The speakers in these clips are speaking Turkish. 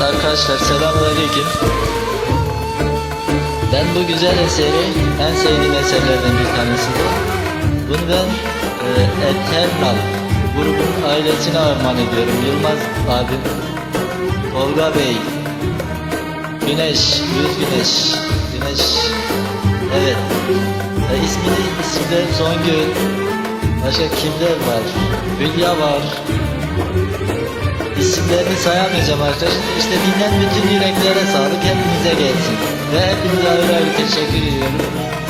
Evet arkadaşlar selamünaleyküm. Ben bu güzel eseri en sevdiğim eserlerden bir tanesi. Bunu ben e, Eternal grubun ailesine armağan ediyorum. Yılmaz abim, Tolga Bey, Güneş, Yüz Güneş, Güneş. Evet. E, ismini isimde Songül. Başka kimler var? Hülya var. İsimlerini sayamayacağım arkadaşlar. İşte dinleyen bütün yüreklere sağlık hepinize gelsin. Ve hepinize ayrı ayrı teşekkür ediyorum.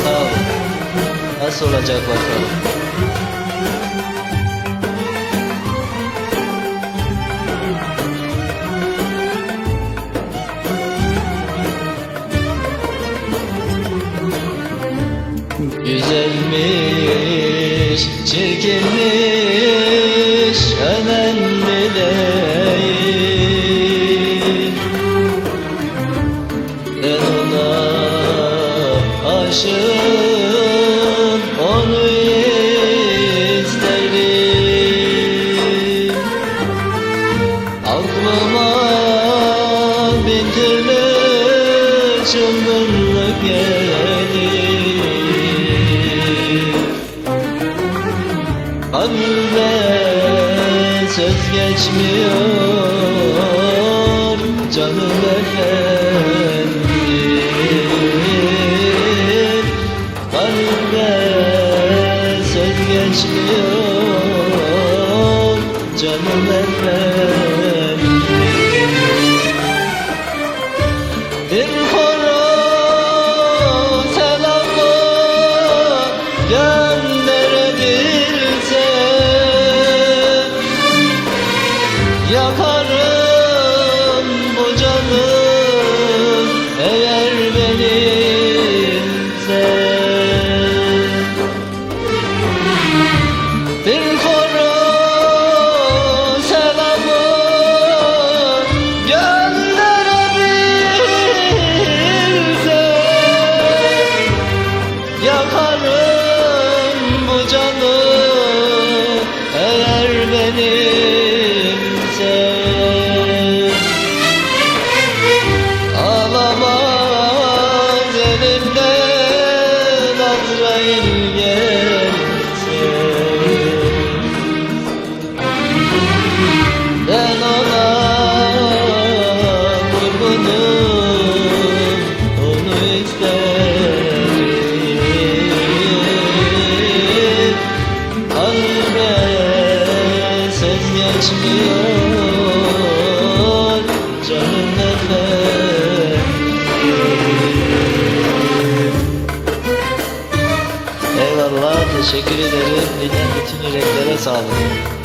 Sağ olun. Nasıl olacak bakalım. Güzelmiş, çirkinmiş, önemli aşığım, onu isterim. Aklıma bin türlü çılgınlık gelir. Kalbe söz geçmiyor geçmiyor canım efendim Bir geçmiyor Canım teşekkür ederim. Dinleyen bütün yüreklere sağlık.